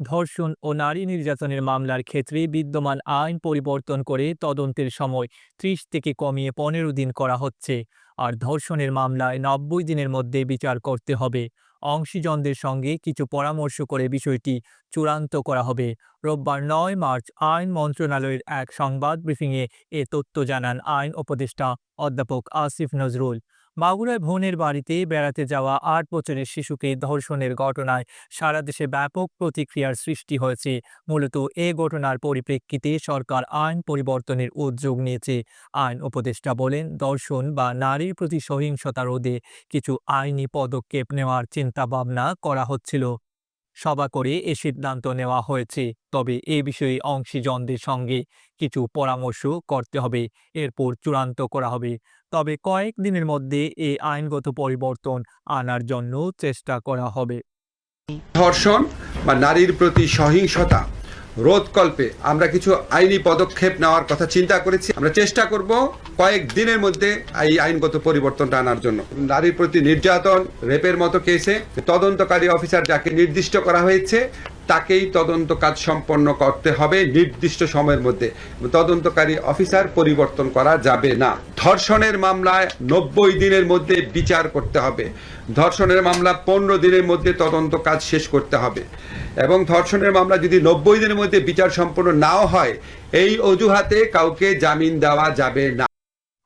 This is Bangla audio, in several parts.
ধর্ষণ ও নারী নির্যাতনের মামলার ক্ষেত্রে বিদ্যমান আইন পরিবর্তন করে তদন্তের সময় ত্রিশ থেকে কমিয়ে পনেরো দিন করা হচ্ছে। আর ধর্ষণের মামলায় নব্বই দিনের মধ্যে বিচার করতে হবে। অংশীজনদের সঙ্গে কিছু পরামর্শ করে বিষয়টি চূড়ান্ত করা হবে। রোববার নয় মার্চ আইন মন্ত্রণালয়ের এক সংবাদ ব্রিফিংয়ে এ তথ্য জানান আইন উপদেষ্টা অধ্যাপক আসিফ নজরুল। মাগুরায় বোনের বাড়িতে বেড়াতে যাওয়া আট বছরের শিশুকে ধর্ষণের ঘটনায় সারা দেশে ব্যাপক প্রতিক্রিয়ার সৃষ্টি হয়েছে। মূলত এ ঘটনার পরিপ্রেক্ষিতে সরকার আইন পরিবর্তনের উদ্যোগ নিয়েছে। আইন উপদেষ্টা বলেন দর্শন বা নারীর প্রতি সহিংসতা রোধে কিছু আইনি পদক্ষেপ নেওয়ার চিন্তাভাবনা করা হচ্ছিল। সভা করে এ সিদ্ধান্ত নেওয়া হয়েছে। তবে এ বিষয়ে অংশীজনদের সঙ্গে কিছু পরামর্শ করতে হবে। এরপর চূড়ান্ত করা হবে। তবে কয়েক দিনের মধ্যে এই আইনগত পরিবর্তন আনার জন্য চেষ্টা করা হবে। ধর্ষণ বা নারীর প্রতি সহিংসতা রোধকল্পে আমরা কিছু আইনি পদক্ষেপ নেওয়ার কথা চিন্তা করেছি। আমরা চেষ্টা করব কয়েক দিনের মধ্যে এই আইনগত পরিবর্তনটা আনার জন্য। নারীর প্রতি নির্যাতন, রেপের মতো কেসে তদন্তকারী অফিসার যাকে নির্দিষ্ট করা হয়েছে, তাকেই তদন্ত কাজ সম্পন্ন করতে হবে নির্দিষ্ট সময়ের মধ্যে। তদন্তকারী অফিসার পরিবর্তন করা যাবে না। ধর্ষণের মামলায় নব্বই দিনের মধ্যে বিচার করতে হবে। ধর্ষণের মামলা পনেরো দিনের মধ্যে তদন্ত কাজ শেষ করতে হবে। এবং ধর্ষণের মামলা যদি নব্বই দিনের মধ্যে বিচার সম্পন্ন নাও হয়, এই অজুহাতে কাউকে জামিন দেওয়া যাবে না।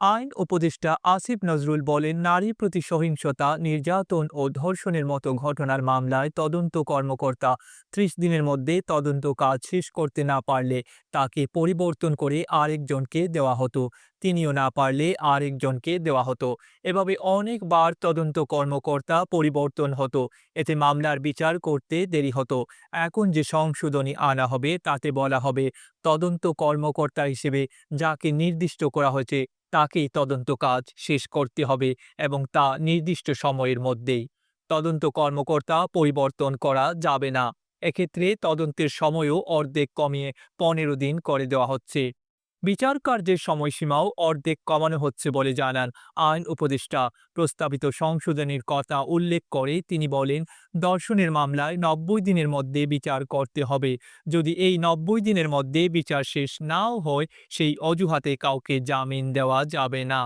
আইন উপদেষ্টা আসিফ নজরুল বলেন নারীর প্রতি সহিংসতা, নির্যাতন ও ধর্ষণের মতো ঘটনার মামলায় তদন্ত কর্মকর্তা ত্রিশ দিনের মধ্যে তদন্ত কাজ শেষ করতে না পারলে তাকে পরিবর্তন করে আরেকজনকে দেওয়া হতো। তিনিও না পারলে আরেকজনকে দেওয়া হতো। এভাবে অনেকবার তদন্ত কর্মকর্তা পরিবর্তন হতো। এতে মামলার বিচার করতে দেরি হতো। এখন যে সংশোধনী আনা হবে, তাতে বলা হবে, তদন্ত কর্মকর্তা হিসেবে যাকে নির্দিষ্ট করা হয়েছে তাকেই তদন্ত কাজ শেষ করতে হবে এবং তা নির্দিষ্ট সময়ের মধ্যেই। তদন্ত কর্মকর্তা পরিবর্তন করা যাবে না। এক্ষেত্রে তদন্তের সময়ও অর্ধেক কমিয়ে পনেরো দিন করে দেওয়া হচ্ছে। বিচার কার্যের সময়সীমাও অর্ধেক কমানো হচ্ছে বলে জানান আইন উপদেষ্টা। প্রস্তাবিত সংশোধনের কথা উল্লেখ করে তিনি বলেন, দর্শনের মামলায় নব্বই দিনের মধ্যে বিচার করতে হবে। যদি এই নব্বই দিনের মধ্যে বিচার শেষ নাও হয়, সেই অজুহাতে কাউকে জামিন দেওয়া যাবে না।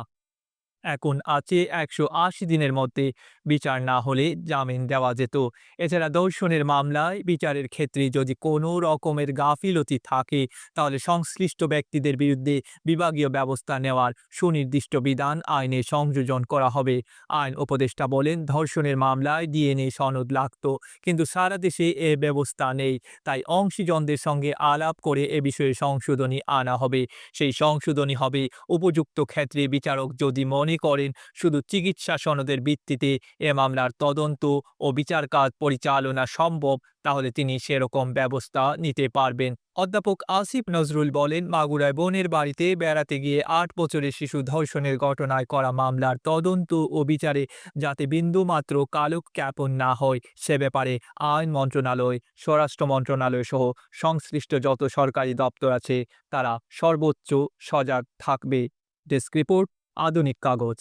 এখন আছে একশো আশি দিনের মধ্যে বিচার না হলে জামিন দেওয়া যেত। এছাড়া দর্শনের মামলায় বিচারের ক্ষেত্রে যদি কোনো রকমের গাফিলতি থাকে, তাহলে সংশ্লিষ্ট ব্যক্তিদের বিরুদ্ধে বিভাগীয় ব্যবস্থা নেওয়ার সুনির্দিষ্ট বিধান আইনে সংযোজন করা হবে। আইন উপদেষ্টা বলেন, ধর্ষণের মামলায় ডিএনএ সনদ লাগত, কিন্তু সারা দেশে এ ব্যবস্থা নেই। তাই অংশীজনদের সঙ্গে আলাপ করে এ বিষয়ে সংশোধনী আনা হবে। সেই সংশোধনী হবে উপযুক্ত ক্ষেত্রে বিচারক যদি মনে করেন। শুধু চিকিৎসা সনদের ভিত্তিতে এ মামলার তদন্ত ও বিচার কাজ পরিচালনা সম্ভব, তাহলে তিনি সেরকম ব্যবস্থা নিতে পারবেন। অধ্যাপক আসিফ নজরুল বলেন, মাগুরায় বোনের বাড়িতে বেড়াতে গিয়ে আট বছরের শিশু ধর্ষণের ঘটনায় করা মামলার তদন্ত ও বিচারে যাতে বিন্দুমাত্র কালক্ষেপণ না হয়, সে ব্যাপারে আইন মন্ত্রণালয়, স্বরাষ্ট্র মন্ত্রণালয় সহ সংশ্লিষ্ট যত সরকারি দপ্তর আছে, তারা সর্বোচ্চ সজাগ থাকবে। ডেস্ক রিপোর্ট আধুনিক কাগজ।